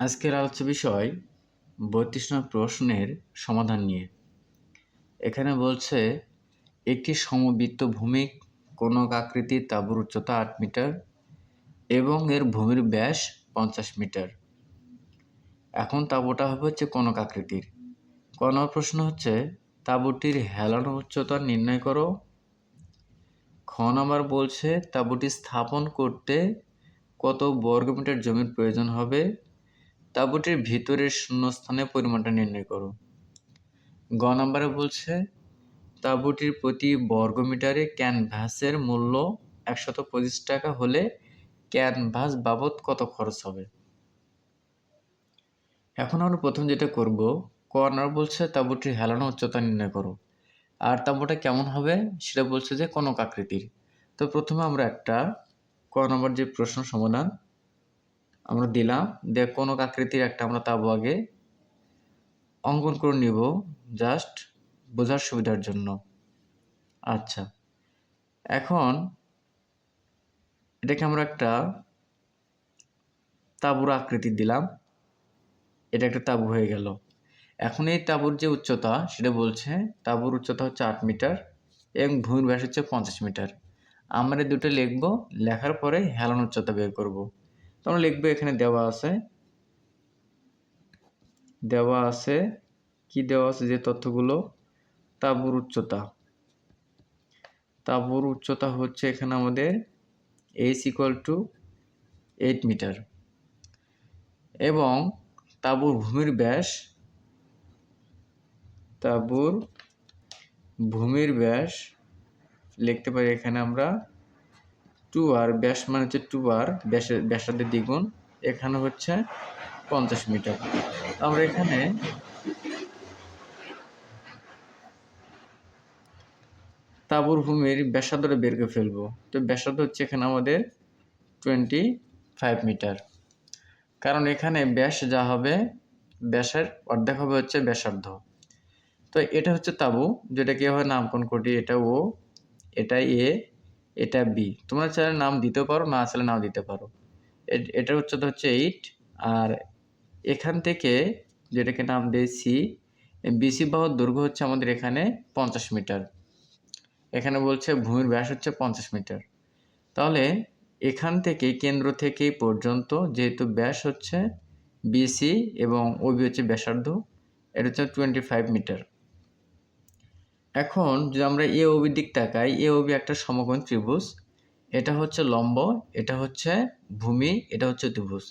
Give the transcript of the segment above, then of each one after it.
আজকের আলোচ্য বিষয় বত্রিশ নং প্রশ্নের সমাধান নিয়ে। এখানে বলছে, একটি সমবৃত্ত ভূমি কোনক আকৃতির তাঁবুর উচ্চতা আট মিটার এবং এর ভূমির ব্যাস পঞ্চাশ মিটার। এখন তাঁবুটা হবে হচ্ছে কোনক আকৃতির। ক প্রশ্ন হচ্ছে, তাঁবুটির হেলানো উচ্চতা নির্ণয় করো। খ নম্বর বলছে, তাঁবুটি স্থাপন করতে কত বর্গমিটার জমির প্রয়োজন হবে? তাঁবুটির ভিতরের শূন্যস্থানের পরিমাণটা নির্ণয় করো। গ নম্বরে বলছে তাঁবুটির প্রতি বর্গমিটারে ক্যানভাসের মূল্য একশত পঁচিশ টাকা হলে ক্যানভাস বাবদ কত খরচ হবে? এখন আমরা প্রথম যেটা করব কর্নার বলছে তাঁবুটির হেলানো উচ্চতা নির্ণয় করো। আর তাঁবুটা কেমন হবে সেটা বলছে যে কোনো আকৃতির। তো প্রথমে আমরা একটা ক নম্বর যে প্রশ্ন সমাধান আমরা দিলাম। দিয়ে কোনো আকৃতির একটা আমরা তাবু আগে অঙ্কন করে নিব জাস্ট বোঝার সুবিধার জন্য। আচ্ছা এখন এটাকে আমরা একটা তাঁবুর আকৃতি দিলাম। এটা একটা তাঁবু হয়ে গেল। এখন এই তাঁবুর যে উচ্চতা, সেটা বলছে তাঁবুর উচ্চতা হচ্ছে আট মিটার এবং ভূমির ব্যাস হচ্ছে পঞ্চাশ মিটার। আমরা দুটো লিখব, লেখার পরে হেলান উচ্চতা বের করব। তোমরা লিখবে এখানে দেওয়া আছে। দেওয়া আছে, কি দেওয়া আছে যে তথ্যগুলো? তাঁবুর উচ্চতা। তাঁবুর উচ্চতা হচ্ছে এখানে আমাদের H equal to eight metre এবং তাঁবুর ভূমির ব্যাস, তাঁবুর ভূমির ব্যাস লিখতে পারি এখানে আমরা টু আর ব্যাস মানে হচ্ছে টু আর ব্যাসের ব্যাসার্ধের দ্বিগুণ, এখানে হচ্ছে পঞ্চাশ মিটার। আমরা এখানে তাঁবুর ভূমির ব্যাসার্ধটা বের করে ফেলব। তো ব্যাসার্ধ হচ্ছে এখানে আমাদের টোয়েন্টি ফাইভ মিটার। কারণ এখানে ব্যাস যা হবে, ব্যাসের অর্ধেক হবে হচ্ছে ব্যাসার্ধ। তো এটা হচ্ছে তাবু যেটা কীভাবে নামকরণ করি এটা ও এটা এ এটা বি তোমরা চাইলে নাম দিতে পারো, না চাইলে নাও দিতে পারো। এটা হচ্ছে তো হচ্ছে এইট আর এখান থেকে যেটাকে নাম দেয় সি বিসি বাহুর দৈর্ঘ্য হচ্ছে আমাদের এখানে পঞ্চাশ মিটার। এখানে বলছে ভূমির ব্যাস হচ্ছে পঞ্চাশ মিটার। তাহলে এখান থেকে কেন্দ্র থেকে পর্যন্ত যেহেতু ব্যাস হচ্ছে বিসি এবং ওবি হচ্ছে ব্যাসার্ধ, এটা হচ্ছে টোয়েন্টি ফাইভ মিটার। এখন যদি আমরা এ ওবি দিক তাকাই এ ওবি একটা সমকোণ ত্রিভুজ। এটা হচ্ছে লম্ব, এটা হচ্ছে ভূমি, এটা হচ্ছে অতিভুজ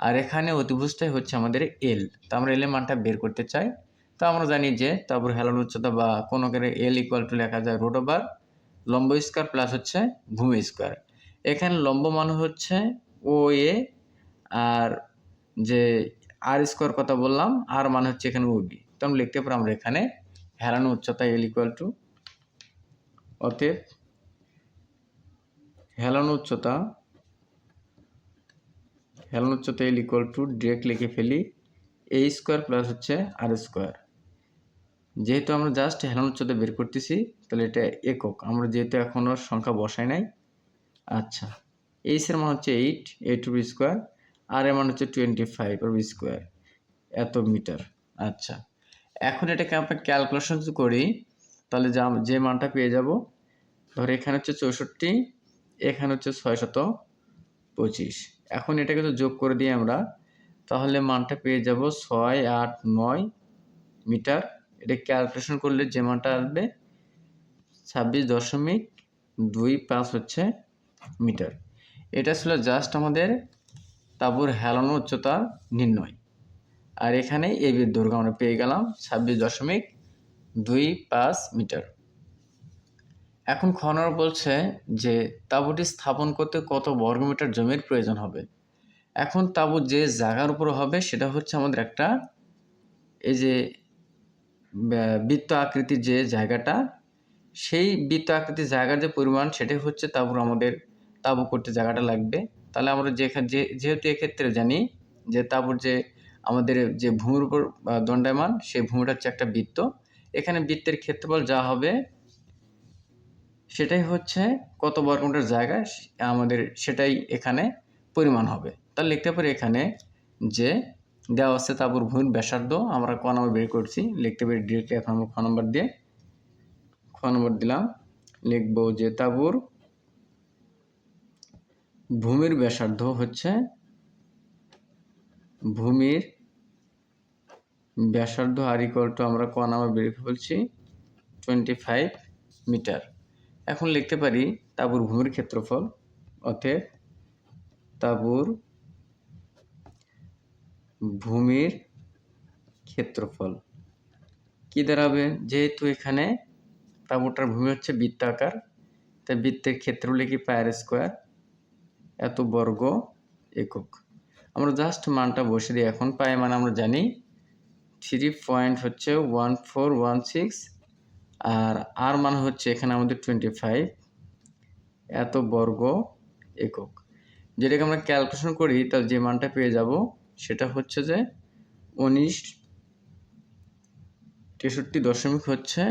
আর এখানে অতিভুজটাই হচ্ছে আমাদের এল তো আমরা এলের মানটা বের করতে চাই। তো আমরা জানি যে তারপর হেলন উচ্চতা বা কোনো করে এল ইকুয়াল টু লেখা যায় রোড ওভার লম্ব স্কোয়ার প্লাস হচ্ছে ভূমি স্কোয়ার এখানে লম্ব মান হচ্ছে ও এ আর যে আর স্কোয়ার কথা বললাম আর মানে হচ্ছে এখানে ওবি তো আমরা লিখতে পারি আমরা এখানে হেলানো উচ্চতা এল ইকুয়াল টু অতএব হেলানো উচ্চতা হেলানো উচ্চতা এল ইকুয়াল টু ডিরেক্ট লিখে ফেলি এ স্কোয়ার প্লাস হচ্ছে আর স্কোয়ার যেহেতু আমরা জাস্ট হেলানো উচ্চতা বের করতেছি, তাহলে এটা একক। আমরা যেহেতু এখনও সংখ্যা বসাই নাই আচ্ছা। এইসের মান হচ্ছে এইট এইট বি স্কোয়ার আর এর মান হচ্ছে টোয়েন্টি ফাইভ বি স্কোয়ার এত মিটার আচ্ছা। এখন এটাকে আমরা ক্যালকুলেশন করি, তাহলে যা যে মানটা পেয়ে যাব, ধর এখানে হচ্ছে চৌষট্টি, এখানে হচ্ছে ছয়শত পঁচিশ। এখন এটাকে তো যোগ করে দিই আমরা, তাহলে মানটা পেয়ে যাব ছয় আট নয় মিটার। এটা ক্যালকুলেশন করলে যে মানটা আসবে, ছাব্বিশ দশমিক দুই পাঁচ হচ্ছে মিটার। এটা ছিল জাস্ট আমাদের তাবুর হেলানো উচ্চতা নির্ণয়। আর এখানে এবির দৈর্ঘ্য আমরা পেয়ে গেলাম ছাব্বিশ দশমিক দুই পাঁচ মিটার। এখন খনর বলছে যে, তাঁবুটি স্থাপন করতে কত বর্গমিটার জমির প্রয়োজন হবে? এখন তাঁবু যে জায়গার উপর হবে, সেটা হচ্ছে আমাদের একটা এই যে বৃত্ত আকৃতির যে জায়গাটা, সেই বৃত্ত আকৃতির জায়গার যে পরিমাণ, সেটাই হচ্ছে তাঁবুর আমাদের তাঁবু করতে জায়গাটা লাগবে। তাহলে আমরা যেখানে যেহেতু এক্ষেত্রে জানি যে, তাঁবুর যে আমাদের যে ভূমির উপর দণ্ডায়মান, সেই ভূমিটা হচ্ছে একটা বৃত্ত। এখানে বৃত্তের ক্ষেত্রফল যা হবে, সেটাই হচ্ছে কত বর্গমিটার জায়গা, আমাদের সেটাই এখানে পরিমাণ হবে। তাহলে লিখতে পারি এখানে যে দেওয়া আছে তারপর ভূমির ব্যাসার্ধ, আমরা ক নম্বর বের করছি, লিখতে পারি ডিরেক্টলি এখন আমরা খ নম্বর দিয়ে, খ নম্বর দিলাম, লিখব যে তাবুর ভূমির ব্যাসার্ধ হচ্ছে ভূমির ব্যাসার্ধ আর ইকুয়াল টু আমরা ক নাম্বার বের ফেলছি টোয়েন্টি ফাইভ মিটার এখন লিখতে পারি তাবুর ভূমির ক্ষেত্রফল, অতএব তাবুর ভূমির ক্ষেত্রফল কী দাঁড়াবে? যেহেতু এখানে তাবুটার ভূমি হচ্ছে বৃত্তাকার তাই বৃত্তের ক্ষেত্র লিখি পায়ের স্কোয়ার এত বর্গ একক। আমরা জাস্ট মানটা বসে দিই। এখন পায়ে মানে আমরা জানি থ্রি পয়েন্ট হচ্ছে ওয়ান ফোর ওয়ান সিক্স আর আর মান হচ্ছে এখানে আমাদের টোয়েন্টি ফাইভ এত বর্গ একক। যেটাকে আমরা ক্যালকুলেশন করি, তাহলে যে মানটা পেয়ে যাব, সেটা হচ্ছে যে উনিশ তেষট্টি দশমিক হচ্ছে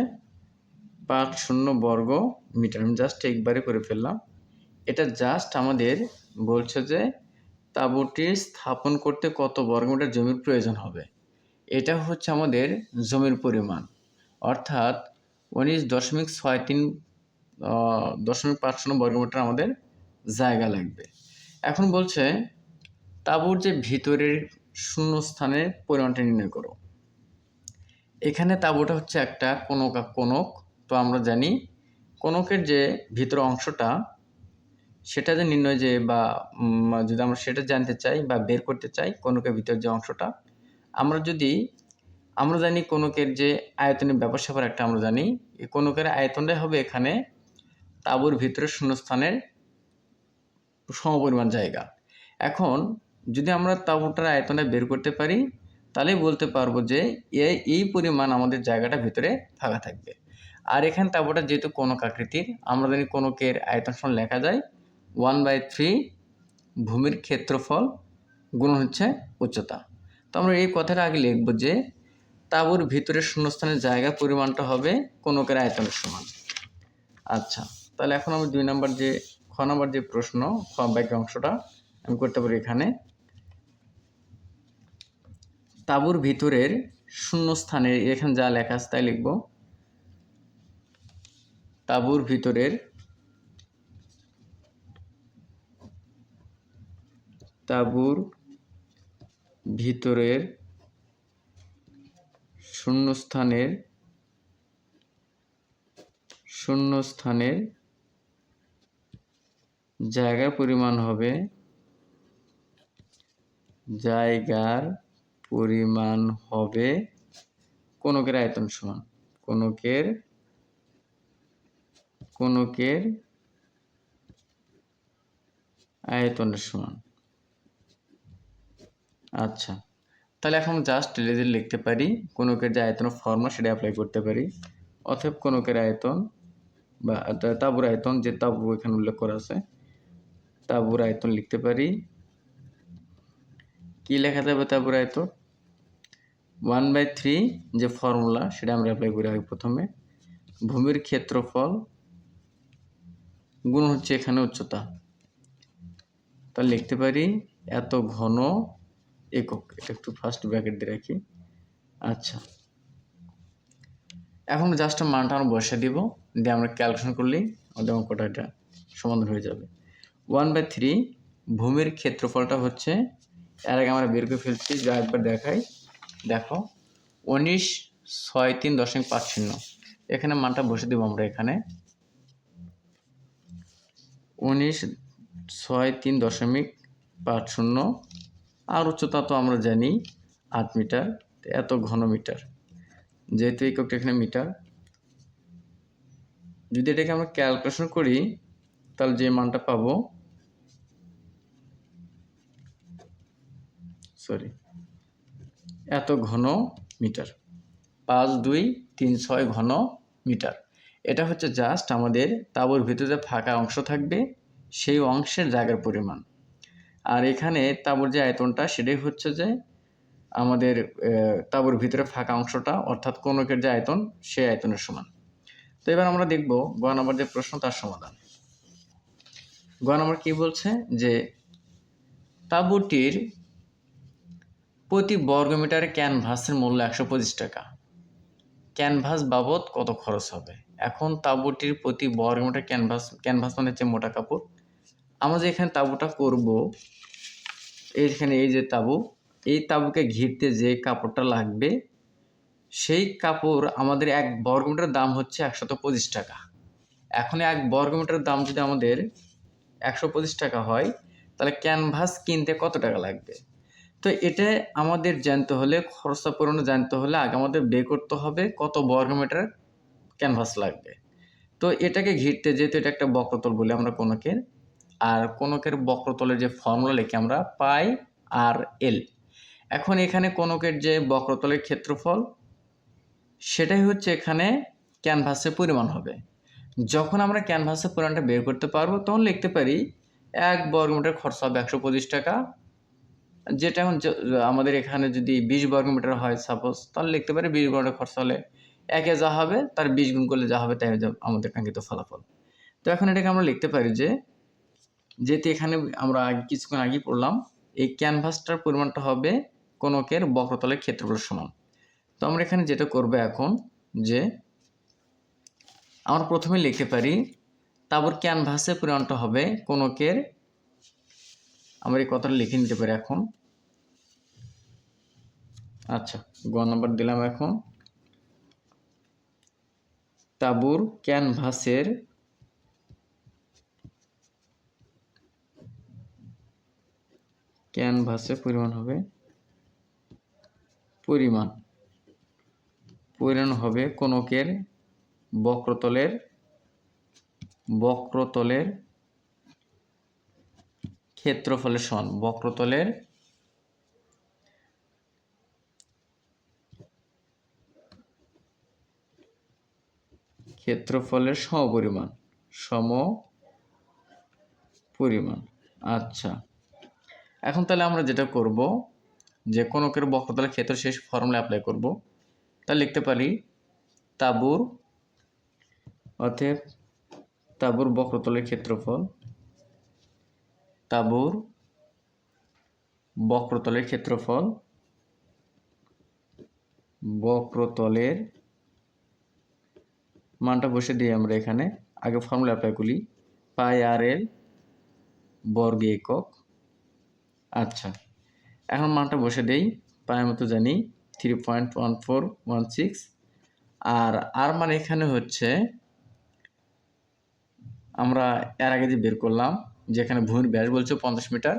পাঁচ শূন্য বর্গ মিটার। আমি জাস্ট একবারে করে ফেললাম। এটা জাস্ট আমাদের বলছে যে তাঁবুটি স্থাপন করতে কত বর্গমিটার জমির প্রয়োজন হবে? এটা হচ্ছে আমাদের জমির পরিমাণ। অর্থাৎ উনিশ দশমিক ছয় তিন দশমিক পাঁচ শূন্য বর্গমিটার আমাদের জায়গা লাগবে। এখন বলছে, তাঁবুর যে ভিতরের শূন্য স্থানের পরিমাণটা নির্ণয় করো। এখানে তাঁবুটা হচ্ছে একটা কোনক কোনক তো আমরা জানি কোনকের যে ভিতর অংশটা সেটা যে নির্ণয় যে বা যদি আমরা সেটা জানতে চাই বা বের করতে চাই কোনকের ভিতর যে অংশটা, আমরা যদি, আমরা জানি কোনকের যে আয়তনের ব্যাপার স্যাপার একটা আমরা জানি কোনকের আয়তনটাই হবে এখানে তাঁবুর ভিতরে শূন্যস্থানের সমপরিমাণ জায়গা। এখন যদি আমরা তাঁবুটার আয়তনটা বের করতে পারি তাহলে বলতে পারব যে এই পরিমাণ আমাদের জায়গাটা ভিতরে ফাঁকা থাকবে। আর এখানে তাঁবুটা যেহেতু কোনক আকৃতির, আমরা জানি কোনকের আয়তন লেখা যায় ওয়ান বাই থ্রি ভূমির ক্ষেত্রফল গুণ হচ্ছে উচ্চতা। তো আমরা এই কথাটা আগে লিখব যে তাঁবুর ভিতরে শূন্যস্থানের জায়গা পরিমাণটা হবে কোনকের আয়তনের সমান। আচ্ছা তাহলে এখন আমি দুই নম্বর যে, খ নম্বর যে প্রশ্ন, খ বাক্য অংশটা আমি করতে পারি এখানে। তাঁবুর ভিতরের শূন্যস্থানে এখানে যা লেখা আছে তাই লিখব। তাঁবুর ভিতরের তাঁবুর ভিতরের শূন্যস্থানের শূন্যস্থানের জায়গা পরিমাণ হবে জায়গার পরিমাণ হবে কোনকের আয়তন সমান। কোনকের কোনকের আয়তনের সমান। আচ্ছা। তাহলে এখন জাস্ট রেজাল্ট লিখতে পারি, কোনকের যে আয়তন ফর্মুলা সেটা অ্যাপ্লাই করতে পারি। অথব কোনকের আয়তন বা তাবুর আয়তন, যে তাবু এখানে উল্লেখ করা আছে, তাবুর আয়তন লিখতে পারি। কি লেখা যাবে তাবুর আয়তন? ওয়ান বাই থ্রি যে ফর্মুলা সেটা আমরা অ্যাপ্লাই করি আগে প্রথমে। ভূমির ক্ষেত্রফল গুণ হচ্ছে এখানে উচ্চতা। তাহলে লিখতে পারি এত ঘন একক, এটা একটু ফার্স্ট ব্র্যাকেট দিয়ে রাখি। আচ্ছা। এখন জাস্ট মানটা আমরা বসে দিব, দিয়ে আমরা ক্যালকুলেশন করলেই আমাদের অঙ্কটা এটা সমাধান হয়ে যাবে। ওয়ান বাই থ্রি ভূমির ক্ষেত্রফলটা হচ্ছে, এর আগে আমরা বের করে ফেলছি, যা একবার দেখাই। দেখো, উনিশ, ছয়, তিন, দশমিক পাঁচ, শূন্য। এখানে মানটা বসে দেবো আমরা এখানে। উনিশ, ছয়, তিন, দশমিক পাঁচ, শূন্য। আর উচ্চতা তো আমরা জানি আট মিটার এত ঘন মিটার। যেহেতু এককটা এখানে মিটার, যদি এটাকে আমরা ক্যালকুলেশন করি, তাহলে যে মানটা পাবো সরি এত ঘন মিটার। পাঁচ, দুই, তিন, ছয় ঘন মিটার। এটা হচ্ছে জাস্ট আমাদের তাবুর ভিতরে ফাঁকা অংশ থাকবে, সেই অংশের জায়গার পরিমাণ। আর এখানে তাবুর যে আয়তনটা, সেটাই হচ্ছে যে আমাদের তাবুর ভিতরে ফাঁকা অংশটা, অর্থাৎ কোনকের যে আয়তন, সেই আয়তনের সমান। তো এবার আমরা দেখব গ নম্বর যে প্রশ্ন, তার সমাধান। গ নম্বর কি বলছে? যে তাঁবুটির প্রতি বর্গমিটারে ক্যানভাসের মূল্য একশো পঁচিশ টাকা। ক্যানভাস বাবদ কত খরচ হবে? এখন তাঁবুটির প্রতি বর্গমিটার ক্যানভাস ক্যানভাস মানে হচ্ছে মোটা কাপড়। আমরা যে এখানে তাঁবুটা করব, এইখানে এই যে তাঁবু, এই তাঁবুকে ঘিরতে যে কাপড়টা লাগবে, সেই কাপড় আমাদের এক বর্গমিটার দাম হচ্ছে একশত পঁচিশ টাকা। এখন এক বর্গমিটার দাম যদি আমাদের একশো পঁচিশ টাকা হয়, তাহলে ক্যানভাস কিনতে কত টাকা লাগবে? তো এটা আমাদের জানতে হলে খরচা পূরণে জানতে হলে আগে আমাদের বের করতে হবে কত বর্গমিটার ক্যানভাস লাগবে। তো এটাকে ঘিরতে যেহেতু এটা একটা বক্রতল বলে আমরা কোনকের আর কোনকের বক্রতলের যে ফর্মুলা লিখি আমরা, পাই আর এল। এখন এখানে কোনকের যে বক্রতলের ক্ষেত্রফল, সেটাই হচ্ছে এখানে ক্যানভাসের পরিমাণ হবে। যখন আমরা ক্যানভাসের পরিমাণটা বের করতে পারব, তখন লিখতে পারি এক বর্গমিটার খরচা হবে একশো পঁচিশ টাকা। যেটা এখন আমাদের এখানে যদি বিশ বর্গমিটার হয় সাপোজ তাহলে লিখতে পারি বিশ বর্গমিটার খরচা হলে একে যা হবে, তার বিশ গুণ করলে যা হবে, তাই আমাদের কাঙ্ক্ষিত ফলাফল। তো এখন এটাকে আমরা লিখতে পারি যে যেহেতু এখানে আমরা কিছুক্ষণ আগে পড়লাম, এই ক্যানভাসটার পরিমাণটা হবে কোনকের বক্রতলের ক্ষেত্রফল সমান। তো আমরা এখানে যেটা করব এখন, যে আমরা প্রথমে লিখতে পারি, তারপর ক্যানভাসের পরিমাণটা হবে কোনকের, আমরা এই কথাটা লিখে নিতে পারি এখন। আচ্ছা গ নাম্বার দিলাম এখন। তাবুর ক্যানভাসের ক্যানভাসের পরিমাণ হবে পরিমাণ। পরিমাণ হবে কোনকের বক্রতলের বক্রতলের ক্ষেত্রফলের সমান, বক্রতলের ক্ষেত্রফলের সমপরিমাণ সম পরিমাণ আচ্ছা। এখন তাহলে আমরা যেটা করব, যে কোনকের বক্রতলের ক্ষেত্র শেষ ফর্মুলা অ্যাপ্লাই করব। তা লিখতে পারি, তাবুর, অতএব তাবুর বক্রতলের ক্ষেত্রফল, তাবুর বক্রতলের ক্ষেত্রফল, বক্রতলের মানটা বসে দিই আমরা এখানে। আগে ফর্মুলা অ্যাপ্লাই করি, পাই আর এল বর্গ একক আচ্ছা এখন মানটা বসে দেই। পায়ের মতো জানি three point one four one six আর আর মানে এখানে হচ্ছে, আমরা এর আগে যে বের করলাম, যেখানে ভূমির ব্যাস বলছে পঞ্চাশ মিটার।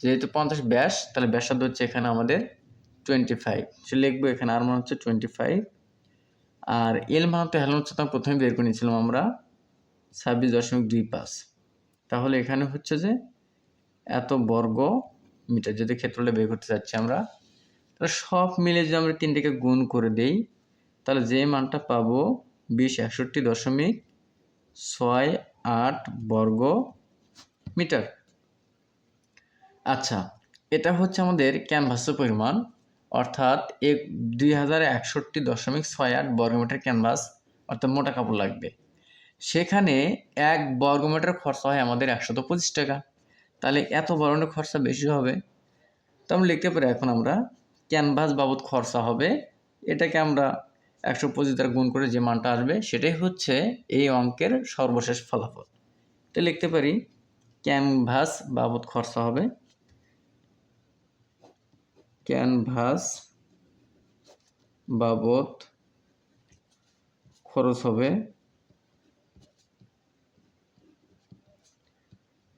যেহেতু পঞ্চাশ ব্যাস, তাহলে ব্যাসার্ধ হচ্ছে এখানে আমাদের টোয়েন্টি ফাইভ সে লিখব এখানে আর মান হচ্ছে টোয়েন্টি ফাইভ আর এল মান তো হেলন হচ্ছে প্রথমে বের করে নিয়েছিলাম আমরা, ছাব্বিশ দশমিক দুই পাঁচ। তাহলে এখানে হচ্ছে যে এত বর্গ মিটার যদি ক্ষেত্রটা বের করতে চাচ্ছি আমরা, তাহলে সব মিলে যদি আমরা তিনটিকে গুণ করে দেই, তাহলে যে মানটা পাবো বিশ একষট্টি দশমিক ছয় আট বর্গ মিটার। আচ্ছা এটা হচ্ছে আমাদের ক্যানভাসের পরিমাণ, অর্থাৎ এক দুই হাজার একষট্টি দশমিক ছয় আট বর্গমিটার ক্যানভাস, অর্থাৎ মোটা কাপড় লাগবে। সেখানে এক বর্গমিটার খরচা হয় আমাদের একশত পঁচিশ টাকা। তাহলে এত বর্গমিটার খরচা বেশি হবে। তো আমরা লিখতে পারি এখন আমরা ক্যানভাস বাবদ খরচা হবে। এটাকে আমরা একশো পঁচিশ দ্বারা গুণ করে যে মানটা আসবে, সেটাই হচ্ছে এই অঙ্কের সর্বশেষ ফলাফল। তো লিখতে পারি ক্যানভাস বাবদ খরচা হবে। ক্যানভাস বাবদ খরচ হবে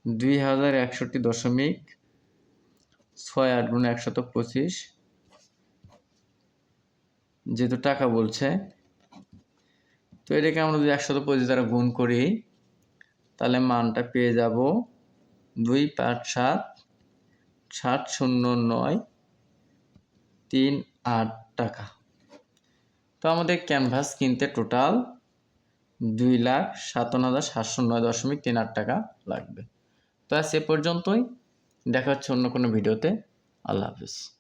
দুই হাজার একষট্টি দশমিক ছয় আট গুণ একশত পঁচিশ। যেহেতু টাকা বলছে, তো এটাকে আমরা যদি একশত পঁচিশ দ্বারা গুণ করি, তাহলে মানটা পেয়ে যাব দুই পাঁচ সাত সাত শূন্য নয়, তিন আট টাকা। তো আমাদের ক্যানভাস কিনতে টোটাল দুই লাখ সাতান্ন হাজার সাতশো নয় দশমিক তিন আট টাকা লাগবে। তো এ পর্যন্তই। দেখা হচ্ছে অন্য কোনো ভিডিওতে। আল্লাহ হাফিজ।